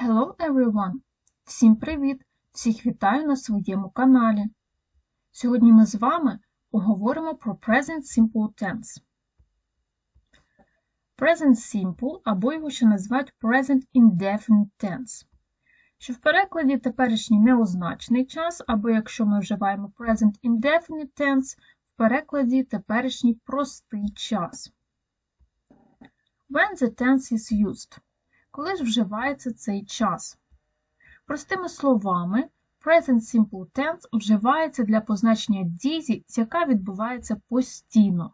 Hello everyone! Всім привіт! Всіх вітаю на своєму каналі. Сьогодні ми з вами поговоримо про Present Simple Tense. Present Simple або його ще називають Present Indefinite Tense, що в перекладі теперішній неозначений час, або якщо ми вживаємо Present Indefinite Tense, в перекладі теперішній простий час. When the tense is used. Коли ж вживається цей час? Простими словами, Present Simple Tense вживається для позначення дії, яка відбувається постійно.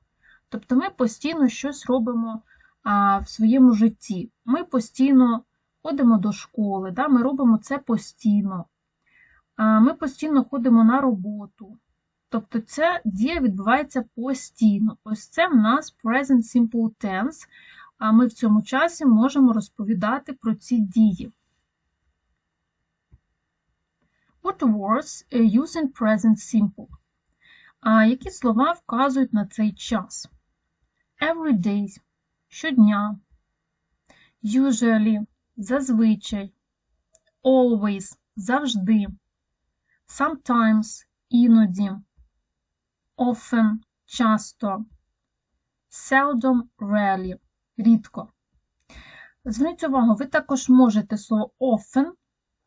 Тобто ми постійно щось робимо а, в своєму житті. Ми постійно ходимо до школи, да, ми робимо це постійно. А, Ми постійно ходимо на роботу. Тобто ця дія відбувається постійно. Ось це в нас Present Simple Tense а ми в цьому часі можемо розповідати про ці дії. What words use in present simple? А які слова вказують на цей час? Every day – щодня, usually – зазвичай, always – завжди, sometimes – іноді, often – часто, seldom – rarely – рідко. Зверніть увагу, ви також можете слово often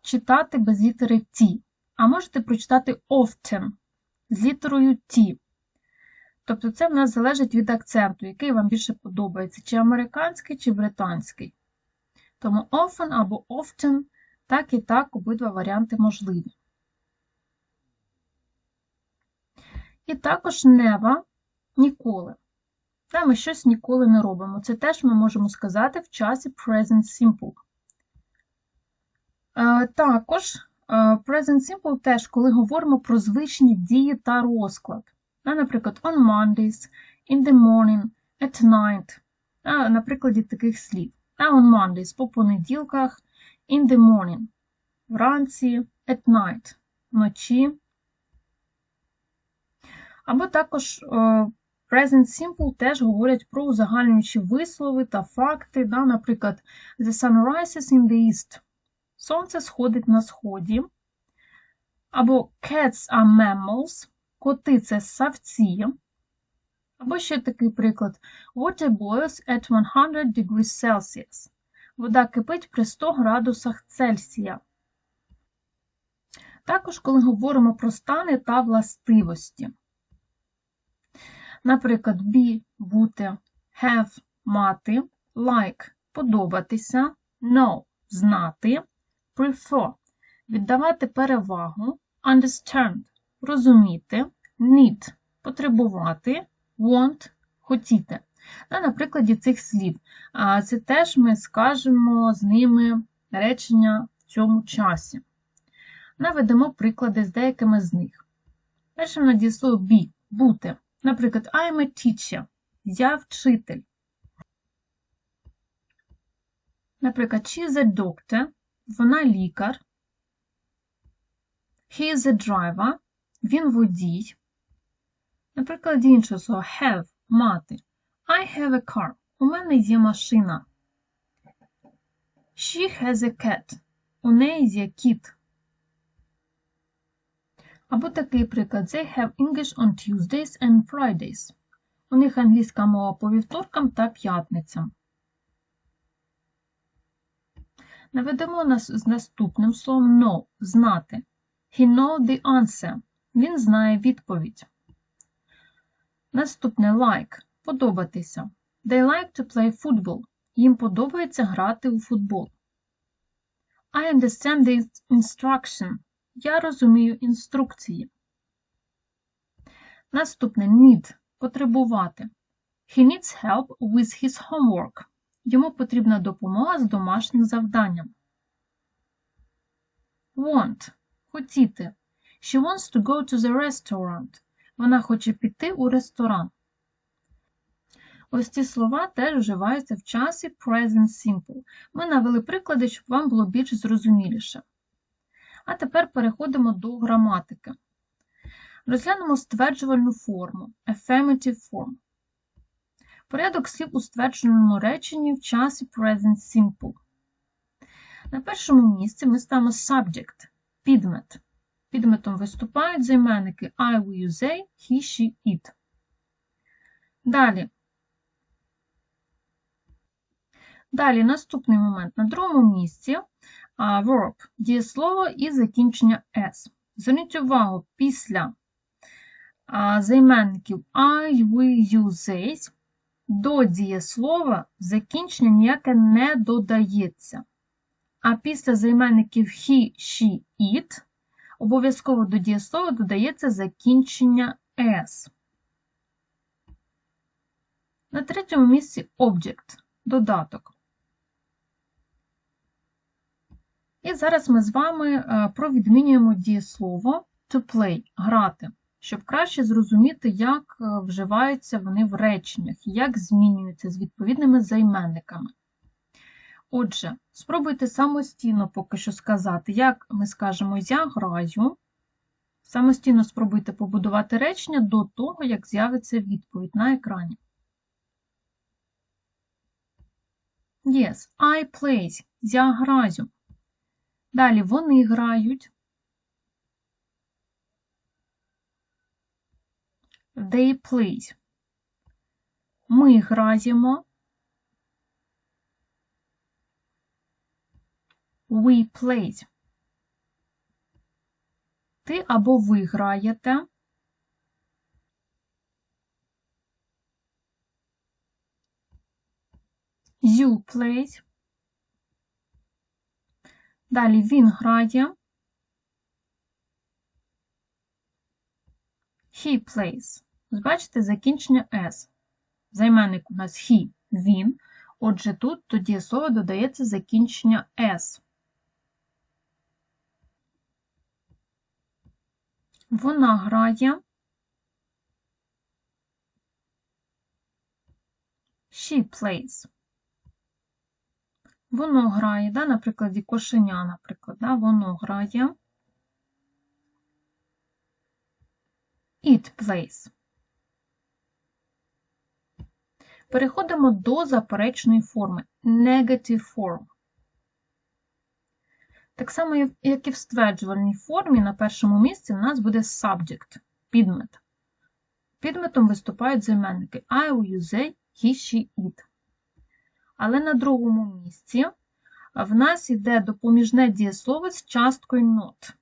читати без літери T, а можете прочитати often з літерою T. Тобто це в нас залежить від акценту, який вам більше подобається, чи американський, чи британський. Тому often або often, так і так обидва варіанти можливі. І також never ніколи. Та ми щось ніколи не робимо. Це теж ми можемо сказати в часі Present Simple. Е, також е, Present Simple теж, коли говоримо про звичні дії та розклад. Наприклад, on Mondays, in the morning, at night. На прикладі таких слів. On Mondays по понеділках, in the morning, вранці, at night, вночі. Або також е, Present Simple теж говорять про узагальнюючі вислови та факти. Да? Наприклад, The sun rises in the east. Сонце сходить на сході. Або Cats are mammals. Коти це савці. Або ще такий приклад: Water boils at 100 degrees Celsius. Вода кипить при 100 градусах Цельсія. Також, коли говоримо про стани та властивості. Наприклад, be бути, have мати, like подобатися, know знати, prefer віддавати перевагу, understand розуміти, need потребувати, want хотіти. На прикладі цих слів. Це теж ми скажемо з ними речення в цьому часі. Наведемо приклади з деякими з них. Першим надісло be бути. Наприклад, I'm a teacher. Я вчитель. Наприклад, she is a doctor. Вона лікар. He is a driver. Він водій. Наприклад, інше слово have мати. I have a car. У мене є машина. She has a cat. У неї є кіт. Або такий приклад. They have English on Tuesdays and Fridays. У них англійська мова по вівторкам та п'ятницям. Наведемо нас з наступним словом know знати. He know the answer. Він знає відповідь. Наступне like подобатися. They like to play football. Їм подобається грати у футбол. I understand the instruction. Я розумію інструкції. Наступне need потребувати. He needs help with his homework. Йому потрібна допомога з домашнім завданням. Want хотіти. She wants to go to the restaurant. Вона хоче піти у ресторан. Ось ці слова теж вживаються в часі Present Simple. Ми навели приклади, щоб вам було більш зрозуміліше. А тепер переходимо до граматики. Розглянемо стверджувальну форму affirmative form. Порядок слів у ствердженому реченні в часі Present Simple. На першому місці ми ставимо subject, підмет. Підметом виступають займенники I, we, you, they, he, she, it. Далі. Далі наступний момент. На другому місці verb дієслово і закінчення S. Зверніть увагу, після займенників I, we, you, they до дієслова закінчення ніяке не додається. А після займенників he, she, it обов'язково до дієслова додається закінчення S. На третьому місці object додаток. І зараз ми з вами е, провідмінюємо дієслово to play грати, щоб краще зрозуміти, як е, вживаються вони в реченнях, як змінюються з відповідними займенниками. Отже, спробуйте самостійно поки що сказати, як ми скажемо я граю. Самостійно спробуйте побудувати речення до того, як з'явиться відповідь на екрані. Yes, I play. Я граю. Далі вони грають. They play. Ми граємо. We played. Ти або ви граєте. You played. Далі він грає. He plays. Бачите, закінчення S. Займенник у нас he, він. Отже, тут до дієслова додається закінчення S. Вона грає. She plays. Воно грає, да, на прикладі кошеня, наприклад, да, воно грає. It plays. Переходимо до заперечної форми negative form. Так само, як і в стверджувальній формі, на першому місці у нас буде subject, підмет. Підметом виступають займенники I, you, they, he, she, it. Але на другому місці в нас йде допоміжне дієслово з часткою not.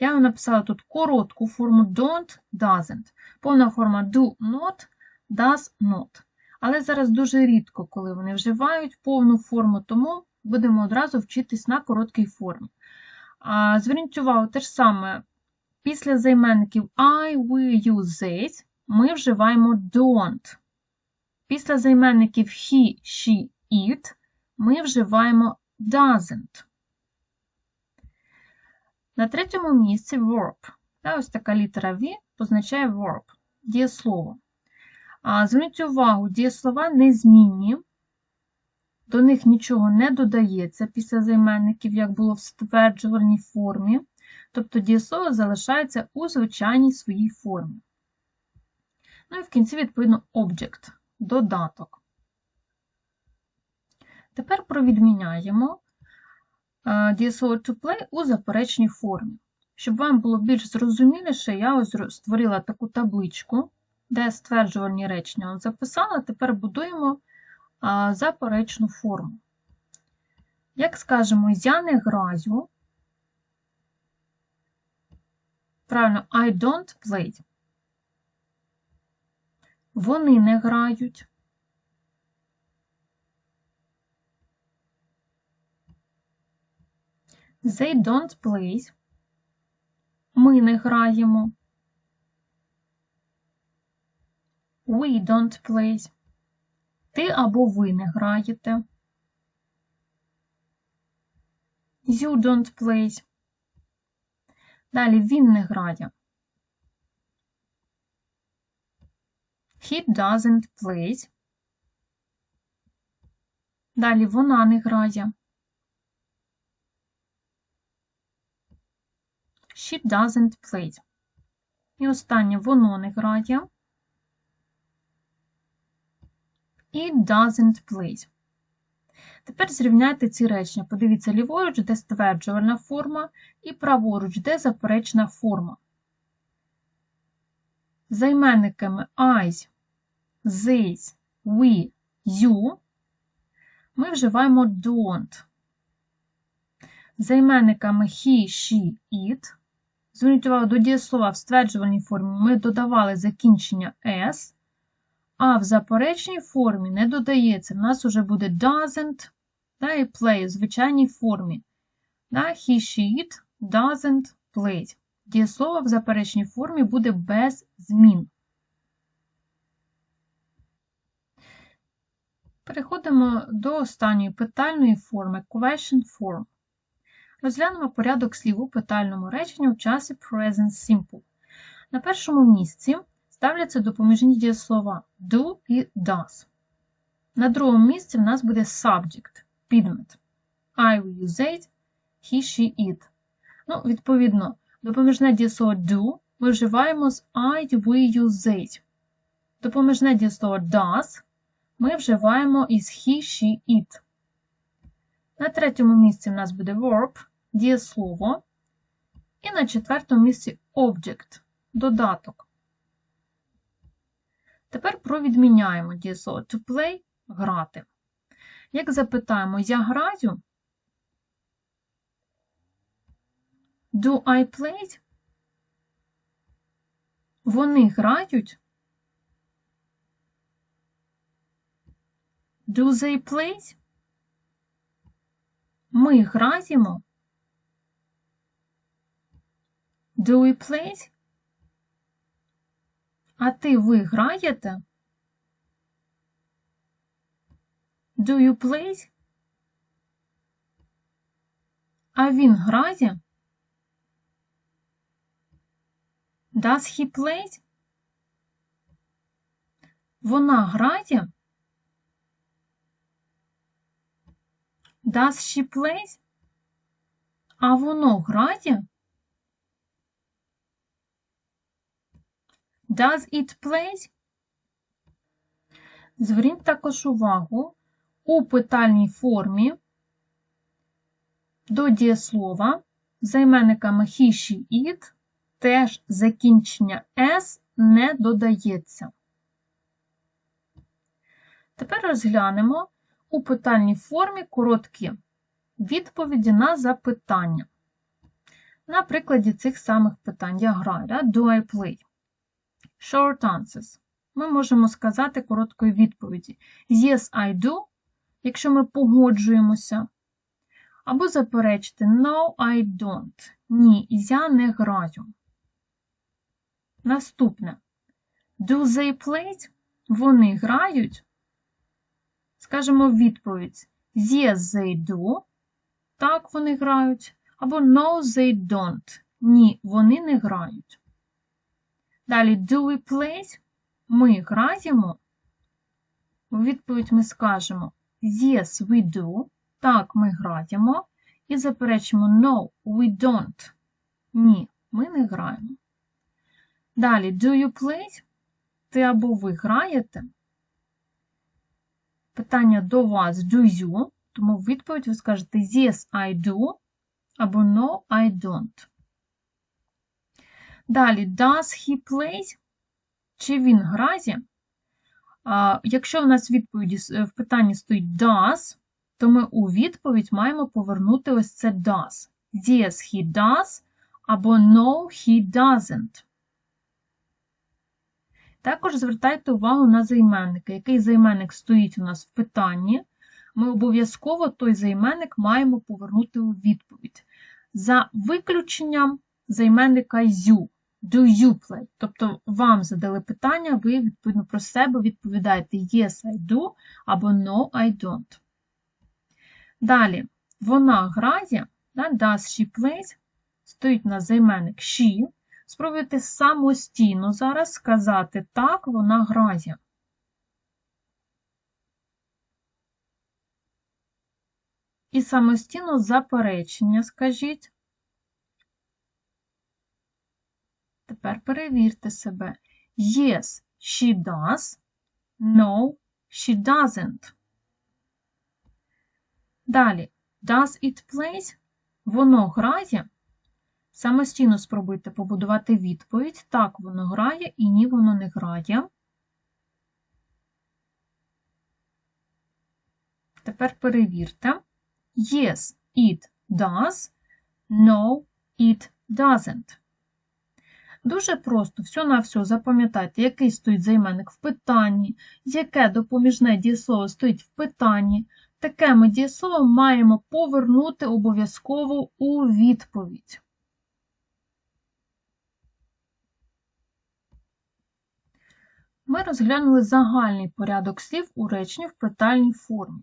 Я вам написала тут коротку форму don't, doesn't. Повна форма do not, does not. Але зараз дуже рідко, коли вони вживають повну форму, тому будемо одразу вчитись на короткій формі. Зверніть увагу, те ж саме, після займенників I, we, you, they ми вживаємо don't. Після займенників he, she, it ми вживаємо doesn't. На третьому місці verb. Ось така літера V позначає verb, дієслово. Зверніть увагу, дієслова незмінні, до них нічого не додається після займенників, як було в стверджувальній формі. Тобто дієслово залишається у звичайній своїй формі. Ну і в кінці, відповідно, object додаток. Тепер провідміняємо е, to play у заперечній формі. Щоб вам було більш зрозуміліше, я ось створила таку табличку, де стверджувальні речення записала, тепер будуємо заперечну форму. Як скажемо, я не граю, правильно, I don't play. Вони не грають. They don't play. Ми не граємо. We don't play. Ти або ви не граєте. You don't play. Далі він не грає. He doesn't play. Далі вона не грає. She doesn't play. І останнє воно не грає. It doesn't play. Тепер зрівняйте ці речення. Подивіться ліворуч, де стверджувальна форма, і праворуч, де заперечна форма. Займенниками I, these, we, you ми вживаємо don't. Займенниками he, she, it. Зверніть увагу до дієслова в стверджувальній формі ми додавали закінчення s, а в заперечній формі не додається. В нас вже буде doesn't да, і play в звичайній формі. Да, He, she, it doesn't play. Дієслово в заперечній формі буде без змін. Переходимо до останньої питальної форми question form. Розглянемо порядок слів у питальному реченні в часі present simple. На першому місці ставляться допоміжні дієслова do і does. На другому місці в нас буде subject підмет. I, we, use it, he, she, it. Ну, відповідно, допоміжне дієслово do ми вживаємо з I, we, use it. Допоміжне дієслово does ми вживаємо із he, she, it. На третьому місці в нас буде verb, дієслово. І на четвертому місці object, додаток. Тепер провідміняємо дієслово to play грати. Як запитаємо, я граю? Do I play? Вони грають? Do they play? Ми граємо? Do we play? А ти ви граєте? Do you play? А він грає? Does he play? Вона грає? Does she play? А воно грає? Does it play? Зверніть також увагу у питальній формі до дієслова займенниками he, she, it теж закінчення S не додається. Тепер розглянемо у питальній формі короткі відповіді на запитання. На прикладі цих самих питань я граю. Да? Do I play? Short answers. Ми можемо сказати короткої відповіді. Yes, I do якщо ми погоджуємося. Або заперечити No, I don't. Ні, я не граю. Наступне. Do they play? Вони грають. Скажемо відповідь. Yes, they do. Так, вони грають. Або No, they don't. Ні, вони не грають. Далі, do we play? Ми граємо. У відповідь ми скажемо Yes, we do. Так, ми граємо. І заперечимо No, we don't. Ні, ми не граємо. Далі, do you play? Ти або ви граєте? Питання до вас do you, тому в відповідь ви скажете Yes, I do або No, I don't. Далі, does he play? Чи він грає? Якщо в нас відповіді в питанні стоїть does, то ми у відповідь маємо повернути ось це does. Yes, he does або no, he doesn't. Також звертайте увагу на займенники. Який займенник стоїть у нас в питанні, ми обов'язково той займенник маємо повернути у відповідь. За виключенням займенника you. Do you play? Тобто вам задали питання, ви відповідно про себе відповідаєте Yes, I do або No, I don't. Далі, вона грає, does she play? Стоїть на займенник she. Спробуйте самостійно зараз сказати так, вона грає. І самостійно заперечення скажіть. Тепер перевірте себе. Yes, she does. No, she doesn't. Далі, does it plays? Воно грає. Самостійно спробуйте побудувати відповідь. Так, воно грає і ні, воно не грає. Тепер перевірте. Yes, it does. No, it doesn't. Дуже просто, все на все запам'ятайте, який стоїть займенник в питанні, яке допоміжне дієслово стоїть в питанні. Таке ми дієслово маємо повернути обов'язково у відповідь. Ми розглянули загальний порядок слів у реченні в питальній формі.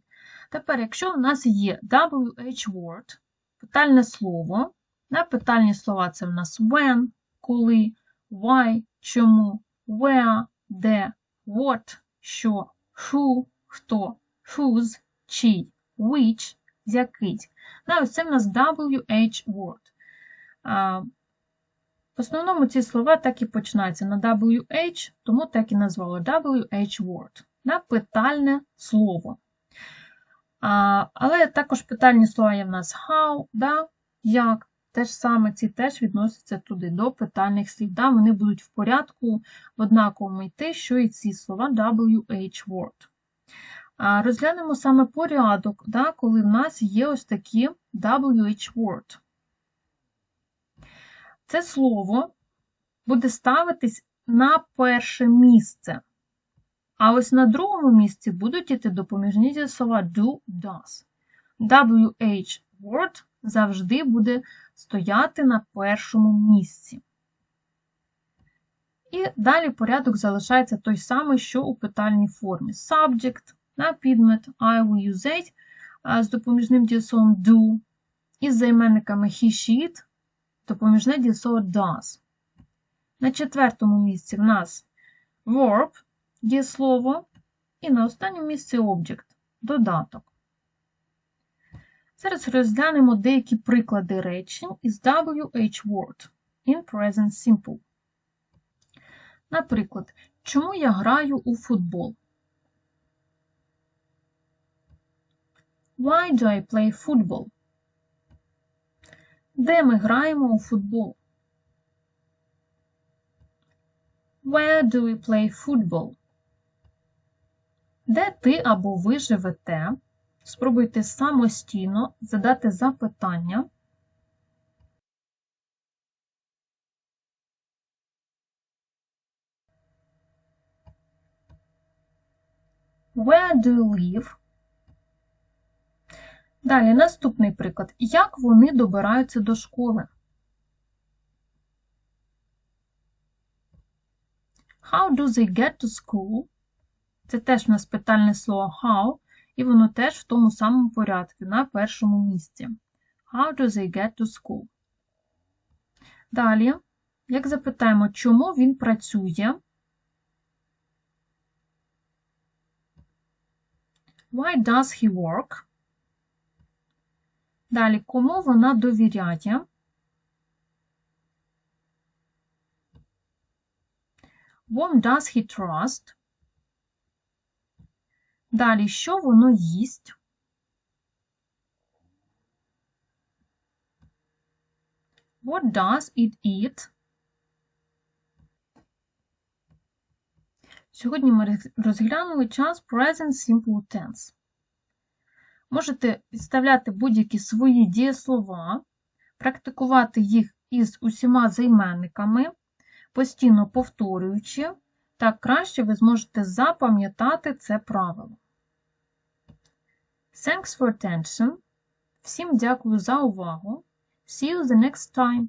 Тепер, якщо в нас є WH word, питальне слово, на питальні слова це в нас when, коли, why, чому, where, де, what, що, who, хто, whose, чий, which, який. Ось це в нас WH word. В основному ці слова так і починаються на WH, тому так і назвали WH word. На питальне слово. А, Але також питальні слова є в нас how, да, як. Те ж саме ці теж відносяться туди до питальних слів. Да, Вони будуть в порядку в однаковому йти, що і ці слова WH word. А, Розглянемо саме порядок, да, коли в нас є ось такі WH word. Це слово буде ставитись на перше місце. А ось на другому місці будуть іти допоміжні слова do, does. WH word завжди буде стояти на першому місці. І далі порядок залишається той самий, що у питальній формі. Subject, на підмет I will use it з допоміжним дієсловом do, із займенниками he, she, it, допоміжне дієслово does. На четвертому місці в нас verb, дієслово, і на останньому місці object додаток. Зараз розглянемо деякі приклади речень із WH word in present simple. Наприклад, чому я граю у футбол? Why do I play football? Де ми граємо у футбол? Where do we play football? Де ти або ви живете? Спробуйте самостійно задати запитання. Where do you live? Далі наступний приклад. Як вони добираються до школи? How do they get to school? Це теж у нас питальне слово how, і воно теж в тому самому порядку, на першому місці. How do they get to school? Далі, як запитаємо, чому він працює? Why does he work? Далі, кому вона довіряє? Whom does he trust? Далі, що воно їсть? What does it eat? Сьогодні ми розглянули час Present Simple Tense. Можете підставляти будь-які свої дієслова, практикувати їх із усіма займенниками, постійно повторюючи, так краще ви зможете запам'ятати це правило. Thanks for attention. Всім дякую за увагу. See you the next time.